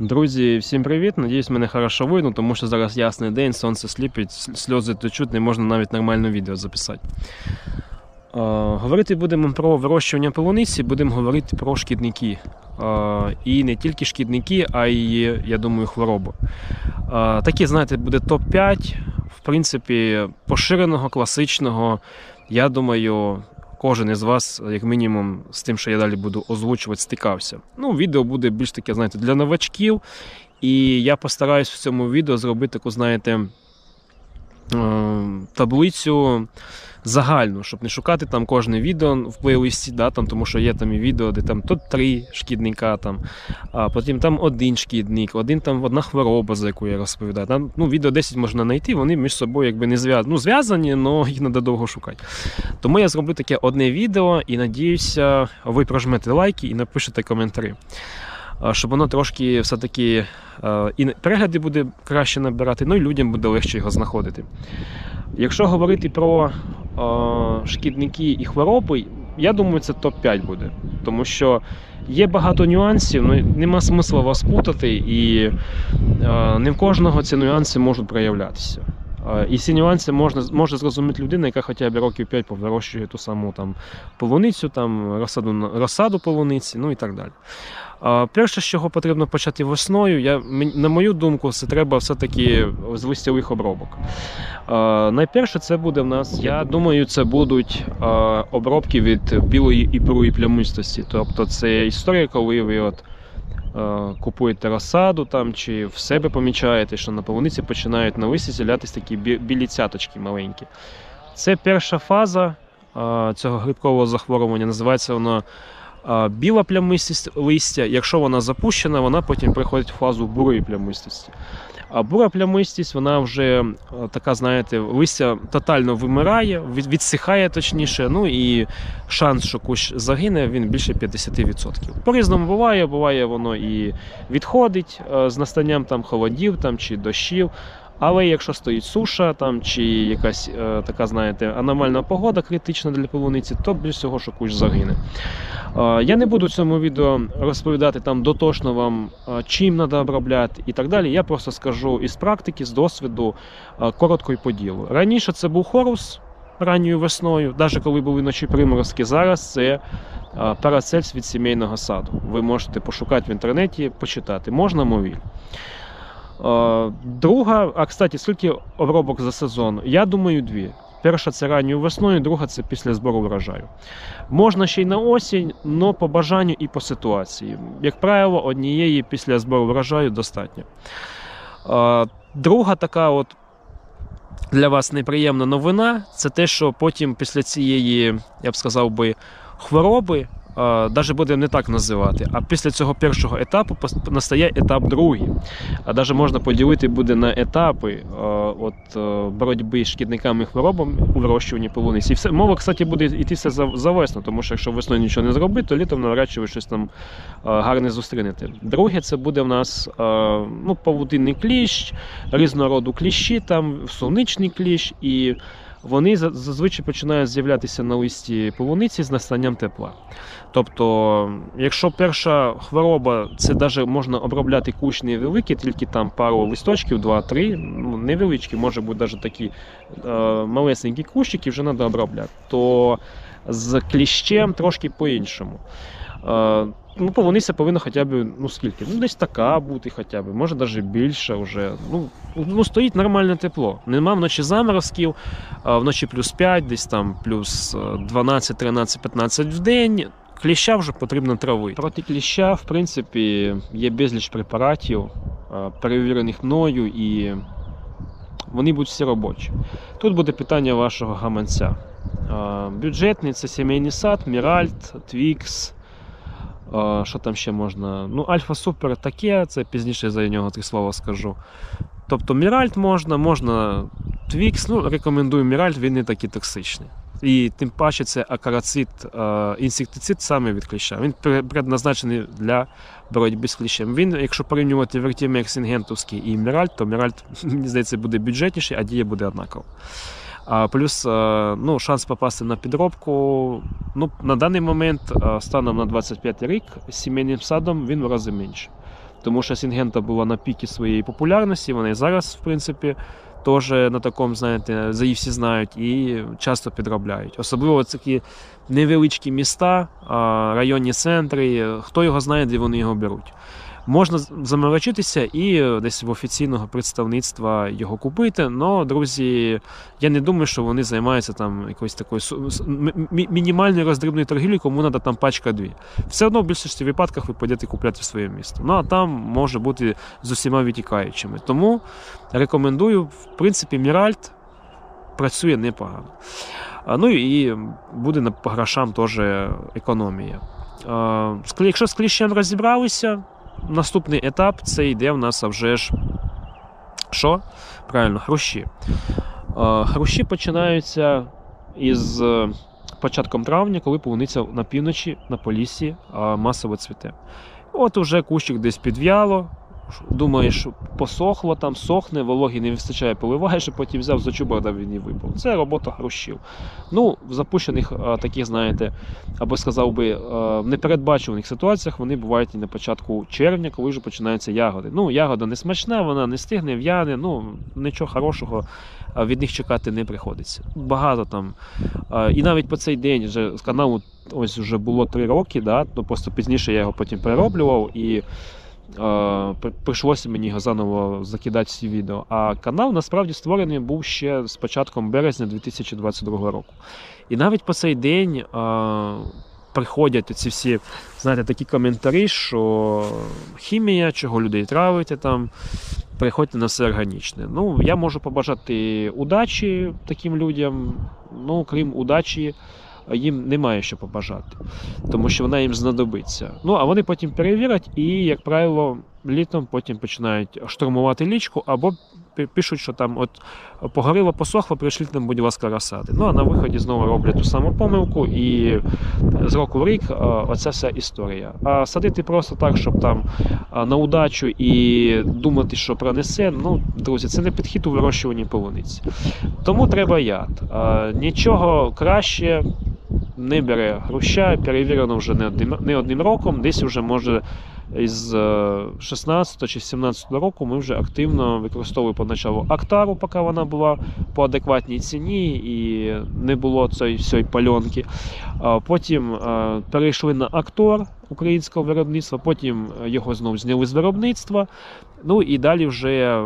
Друзі, всім привіт! Надіюсь, мене хорошо видно, тому що зараз ясний день, сонце сліпить, сльози течуть, не можна навіть нормально відео записати. Е, говорити будемо про вирощування полуниці, будемо говорити про шкідники. Е, і не тільки шкідники, а й, я думаю, хвороби. Е, такі, знаєте, буде топ-5, в принципі, поширеного, класичного. Я думаю, кожен із вас, як мінімум, з тим, що я далі буду озвучувати, стикався. Ну, відео буде більш таке, знаєте, для новачків. І я постараюсь в цьому відео зробити таку, знаєте, таблицю загальну, щоб не шукати там кожне відео в плейлисті, да, там, тому що є там і відео, де там тут три шкідника, там, а потім там один шкідник, один там одна хвороба, за яку я розповідаю. Там ну, відео 10 можна знайти, вони між собою якби не зв'язані. Ну, зв'язані, але їх треба довго шукати. Тому я зроблю таке одне відео і надіюся, ви прожмете лайки і напишете коментарі. Щоб воно трошки все-таки е, і перегляди буде краще набирати, ну і людям буде легше його знаходити. Якщо говорити про е, шкідники і хвороби, я думаю, це топ-5 буде. Тому що є багато нюансів, ну нема смисла вас путати, і е, не в кожного ці нюанси можуть проявлятися. Е, І ці нюанси можна, може зрозуміти людина, яка хоча б років 5 повирощує ту саму там, полуницю, там, розсаду, розсаду полуниці, ну і так далі. Перше, з чого потрібно почати весною, я, на мою думку, це треба все-таки з листьових обробок. Найперше це буде в нас, я думаю, це будуть обробки від білої і плямистості. Тобто це історія, коли ви от, е, купуєте розсаду там, чи в себе помічаєте, що на полуниці починають на листі з'являтися такі білі цяточки маленькі. Це перша фаза цього грибкового захворювання. Називається воно біла плямистість листя. Якщо вона запущена, вона потім приходить в фазу бурої плямистості. А бура плямистість, вона вже е, така, знаєте, листя тотально вимирає, відсихає точніше. Ну і шанс, що кущ загине, він більше 50%. По-різному буває, буває воно і відходить е, з настанням там холодів там, чи дощів. Але якщо стоїть суша там, чи якась е, така, знаєте, аномальна погода критична для полуниці, то більш всього, що кущ загине. Е, Я не буду в цьому відео розповідати там дотошно вам, е, чим треба обробляти і так далі. Я просто скажу із практики, з досвіду, е, коротко і по ділу. Раніше це був хорус ранньою весною, навіть коли були ночі приморозки. Зараз це е, парацельс від сімейного саду. Ви можете пошукати в інтернеті, почитати. Можна мовіль. Е, Друга, а кстати, скільки обробок за сезон? Я думаю, дві. Перша це ранньою весною, друга це після збору врожаю. Можна ще й на осінь, але по бажанню і по ситуації. Як правило, однієї після збору врожаю достатньо. Е, Друга така от для вас неприємна новина це те, що потім після цієї, я б сказав би, хвороби, навіть будемо не так називати, а після цього першого етапу настає етап другий. А навіть можна поділити буде на етапи е, от, е, боротьби з шкідниками і хворобами у вирощуванні полуниці. І все, мова, кстати, буде йти все за, весну, тому що якщо весною нічого не зробити, то літом навряд чи ви щось там е, гарне зустрінете. Друге, це буде в нас е, ну, павутинний кліщ, різного роду кліщі, там сонячний кліщ, і вони за- зазвичай починають з'являтися на листі полуниці з настанням тепла. Тобто, якщо перша хвороба, це навіть можна обробляти кущ невеликий, тільки там пару листочків, 2-3, ну, невеличкі, може бути навіть такі е, малесенькі кущики, вже треба обробляти. То з кліщем трошки по-іншому. Ну, полуниця повинна хоча б, ну скільки? Ну, десь така бути хоча б, може навіть більше вже. Ну, ну, стоїть нормальне тепло. Нема вночі заморозків, вночі плюс 5, десь там плюс е, 12, 13, 15 в день. Кліща вже потрібно травити. Проти кліща, в принципі, є безліч препаратів, е, перевірених мною, і вони будуть всі робочі. Тут буде питання вашого гаманця. Е, Бюджетний це сімейний сад, Міральт, Твікс. Що там ще можна? Ну, Альфа Супер таке, це пізніше за нього три слова скажу. Тобто Міральт можна, можна Твікс, ну рекомендую Міральт, він не такий токсичний. І тим паче це акарацит, е, інсектицид саме від кліща. Він предназначений для боротьби з кліщем. Він, якщо порівнювати Vertimex Сінгентовський і Міральт, то Міральт, мені здається, буде бюджетніший, а дія буде однакова. Плюс е, ну, шанс попасти на підробку. Ну, на даний момент, е, станом на 25 рік, з сімейним садом він в рази менше. тому що Сінгента була на пікі своєї популярності, вона і зараз, в принципі, теж на такому, знаєте, за її всі знають і часто підробляють. Особливо такі невеличкі міста, районні центри, хто його знає, де вони його беруть. Можна заморочитися і е, десь в офіційного представництва його купити. але, друзі, я не думаю, що вони займаються там якоюсь такою мінімальною роздрібною торгівлею, кому треба там пачка дві. Все одно в більшості випадках ви підете купляти в своє місто. Ну а там може бути з усіма витікаючими. Тому рекомендую, в принципі, Міральт працює непогано. Ну і буде на- грошам теж економія. А, Якщо з кліщем розібралися, наступний етап це йде в нас вже ж. Що? Правильно, хрущі. Хрущі починаються із е, початком травня, коли полуниця на півночі на полісі масово цвіте. От уже кущик десь підв'яло, думаєш, посохло там, сохне, вологі не вистачає, поливаєш, і потім взяв за чубарда він і випав. Це робота хрущів. Ну, в запущених а, таких, знаєте, або сказав би, а, в непередбачуваних ситуаціях вони бувають і на початку червня, коли вже починаються ягоди. Ну, ягода не смачна, вона не стигне, в'яне, ну нічого хорошого від них чекати не приходиться. Багато там. а, І навіть по цей день вже з каналу ось вже було три роки, да, ну просто пізніше я його потім перероблював і. Е, при- Прийшлося мені заново закидати всі відео. А канал насправді створений був ще з початком березня 2022 року. І навіть по цей день е, приходять ці всі, знаєте, такі коментарі, що хімія, чого людей травите там, приходьте на все органічне. Ну, я можу побажати удачі таким людям. Ну, крім удачі, їм немає що побажати, тому що вона їм знадобиться. Ну, а вони потім перевірять і, як правило, літом потім починають штурмувати лічку або пи- пишуть, що там от погоріло, посохло, прийшліть нам, будь ласка, розсади. Ну а на виході знову роблять ту саму помилку, і з року в рік оця вся історія. А садити просто так, щоб там на удачу і думати, що пронесе. Ну, друзі, це не підхід у вирощуванні полуниці. Тому треба яд. Нічого краще не бере груща, перевірено вже не одним, не одним роком, десь вже може. Із е, 16 чи 17 року ми вже активно використовували поначалу Актару, поки вона була по адекватній ціні і не було цієї всієї пальонки. Потім е, перейшли на Актор українського виробництва, потім його знову зняли з виробництва. Ну і далі вже е,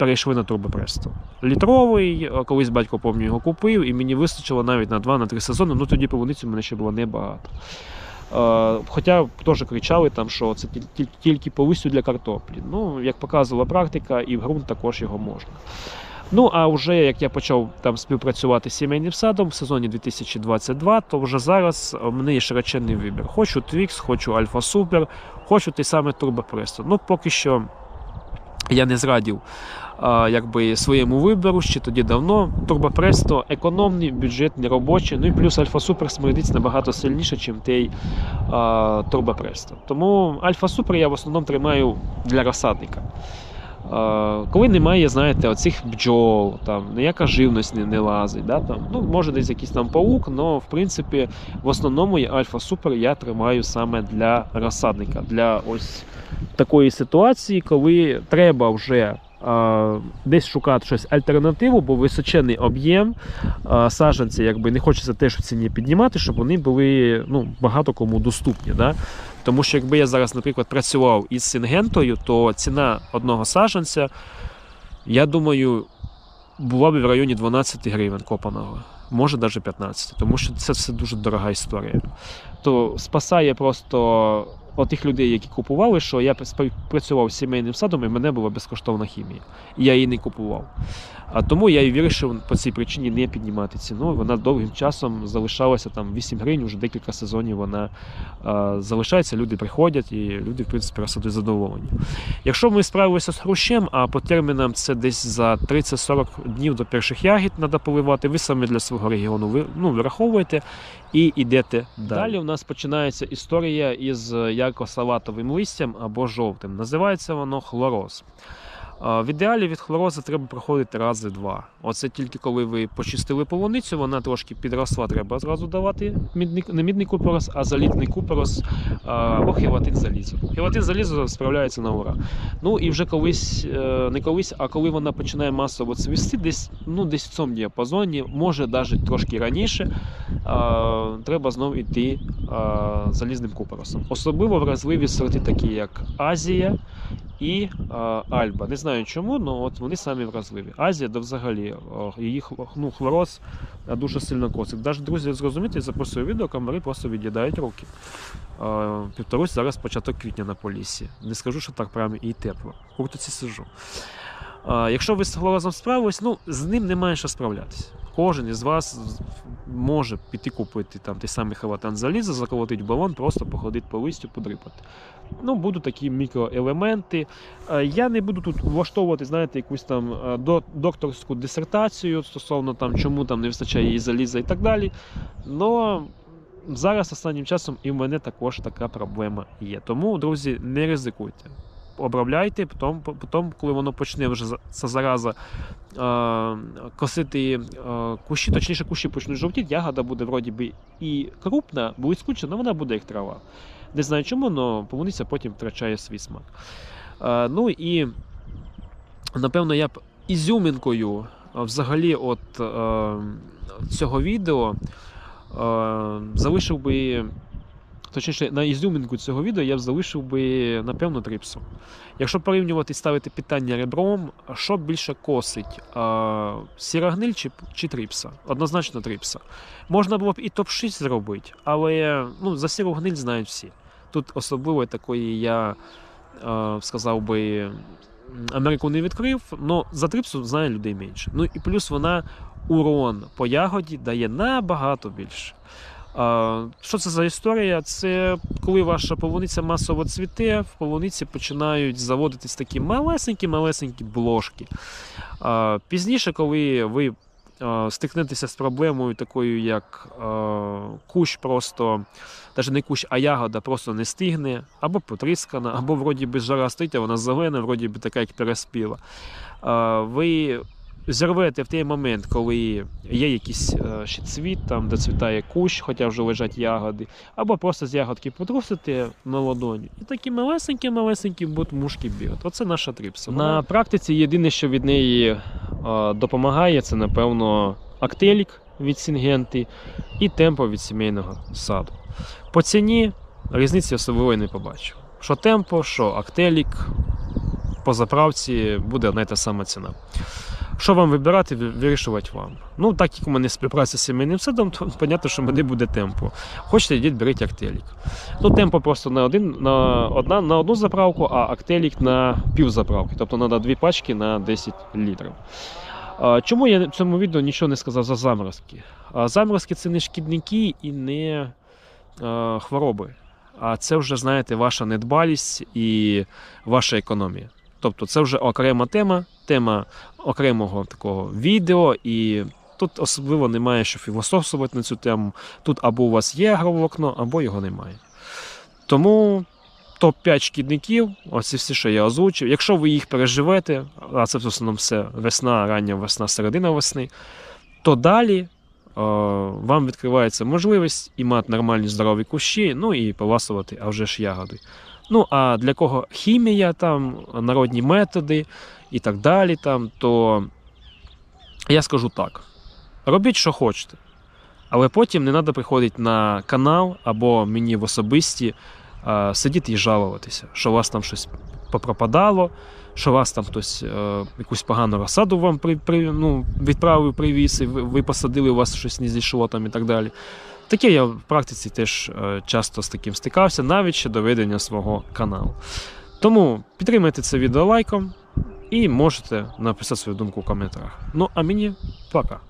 перейшли на турбопресто. Літровий, е, колись батько пам'ятаю, його купив, і мені вистачило навіть на 2-3 сезони. Ну тоді полуниці в мене ще було небагато. Е, Хоча теж кричали, там, що це тіль- тіль- тільки по для картоплі. Ну, як показувала практика, і в ґрунт також його можна. Ну, а вже як я почав там співпрацювати з сімейним садом в сезоні 2022, то вже зараз у мене є широченний вибір. Хочу Twix, хочу Альфа Супер, хочу той Turbo Presto. Ну, поки що я не зрадів якби, своєму вибору ще тоді давно. Presto економний, бюджетний, робочий. Ну і плюс Альфа Супер смердить набагато сильніше, ніж той Turbo Тому Альфа Супер я в основному тримаю для розсадника. Коли немає, знаєте, оцих бджол, там ніяка живність не, не лазить. Да, там, ну, може десь якийсь там паук, але в принципі в основному Альфа Супер я тримаю саме для розсадника, для ось такої ситуації, коли треба вже десь шукати щось альтернативу, бо височений об'єм саджанці, якби не хочеться теж в ціні піднімати, щоб вони були ну, багато кому доступні. Да? Тому що якби я зараз, наприклад, працював із сингентою, то ціна одного саджанця, я думаю, була б в районі 12 гривень копаного. Може навіть 15, тому що це все дуже дорога історія. То спасає просто тих людей, які купували, що я працював з сімейним садом і мене була безкоштовна хімія. І я її не купував. А тому я і вирішив по цій причині не піднімати ціну. Вона довгим часом залишалася там 8 гривень, вже декілька сезонів вона а, залишається, люди приходять і люди, в принципі, розсади задоволені. Якщо ми справилися з хрущем, а по термінам це десь за 30-40 днів до перших ягід треба поливати, ви саме для свого регіону ви, ну, вираховуєте і йдете далі. Далі у нас починається історія із ярко-салатовим листям або жовтим. Називається воно хлороз. В ідеалі від хлорози треба проходити рази два. Оце тільки коли ви почистили полуницю, вона трошки підросла, треба зразу давати мідний, не мідний купорос, а залітний купорос або хелатин залізо. Хелатин залізо справляється на ура. Ну і вже колись, е, не колись, а коли вона починає масово цвісти, десь, ну, десь в цьому діапазоні, може навіть трошки раніше, треба знову йти залізним купоросом. Особливо вразливі сорти, такі як Азія і Альба. Не знаю чому, але от вони самі вразливі. Азія, да взагалі, її хл- ну, хлороз а, дуже сильно косить. Навіть друзі, зрозуміти, я записую відео, комари просто від'їдають руки. А, Повторюсь, зараз початок квітня на полісі. Не скажу, що так прямо і тепло. В куртці сижу. Якщо ви з хлорозом справились, ну з ним немає що справлятися. Кожен із вас може піти купити там той самий халатан заліза, заколотити балон, просто походити по листю, подрипати. Ну, будуть такі мікроелементи. Е, Я не буду тут влаштовувати, знаєте, якусь там е, докторську дисертацію стосовно там, чому там не вистачає її заліза і так далі. Но зараз останнім часом і в мене також така проблема є. Тому, друзі, не ризикуйте. Обробляйте, потім, потім коли воно почне вже ця зараза е, косити е, кущі, точніше кущі почнуть жовтіти, ягода буде вроді би і крупна, блискуча, але вона буде як трава. Не знаю чому, але полуниця потім втрачає свій смак. Е, ну і напевно я б ізюмінкою взагалі от е, цього відео е, залишив би. Точніше, на ізюмінку цього відео я б залишив би, напевно, трипсу. Якщо порівнювати і ставити питання ребром, що більше косить? А, сірогниль чи, чи трипса? Однозначно трипса. Можна було б і топ-6 зробити, але ну, за сіру гниль знають всі. Тут особливо такої я е, сказав би. Америку не відкрив, але за трипсу знає людей менше. Ну і плюс вона урон по ягоді дає набагато більше. А, Що це за історія? Це коли ваша полуниця масово цвіте, в полуниці починають заводитись такі малесенькі-малесенькі блошки. А, Пізніше, коли ви а, стикнетеся з проблемою такою, як кущ просто, навіть не кущ, а ягода просто не стигне, або потріскана, або вроді би жара стоїть, а вона зелена, вроді би така, як переспіла. Ви зірвете в той момент, коли є якийсь е, ще цвіт, там, де цвітає кущ, хоча вже лежать ягоди, або просто з ягодки потрусите на ладоню. І такі малесенькі-малесенькі будуть мушки бігати. Оце наша трипса. На практиці єдине, що від неї е, допомагає, це, напевно, актелік від Сінгенти і темпо від сімейного саду. По ціні різниці особливої не побачив. Що темпо, що актелік, по заправці буде одна й та сама ціна. Що вам вибирати, вирішувати вам. Ну, так як у мене співпраця з сімейним садом, то понятно, що мене буде темпо. Хочете, йдіть, беріть актелік. Ну, темпо просто на, один, на, одна, на одну заправку, а актелік на пів заправки. Тобто треба дві пачки на 10 літрів. Чому я в цьому відео нічого не сказав за заморозки? Заморозки це не шкідники і не хвороби. А це вже, знаєте, ваша недбалість і ваша економія. Тобто це вже окрема тема, тема окремого такого відео, і тут особливо немає що філософствувати на цю тему. Тут або у вас є агроволокно, або його немає. Тому топ-5 шкідників, оці всі, що я озвучив. Якщо ви їх переживете, а це в основному все весна, рання весна, середина весни, то далі е, вам відкривається можливість і мати нормальні здорові кущі, ну і поласувати, а вже ж ягоди. Ну, а для кого хімія, там, народні методи і так далі, там, то я скажу так: робіть, що хочете. Але потім не треба приходити на канал або мені в особисті а, сидіти і жалуватися, що у вас там щось попропадало, що вас там хтось е, якусь погану розсаду вам при, при, ну, відправив, привіз, і ви, ви посадили, у вас щось не зійшло там і так далі. Таке я в практиці теж е, часто з таким стикався, навіть ще до ведення свого каналу. Тому підтримайте це відео лайком і можете написати свою думку в коментарях. Ну а мені пока.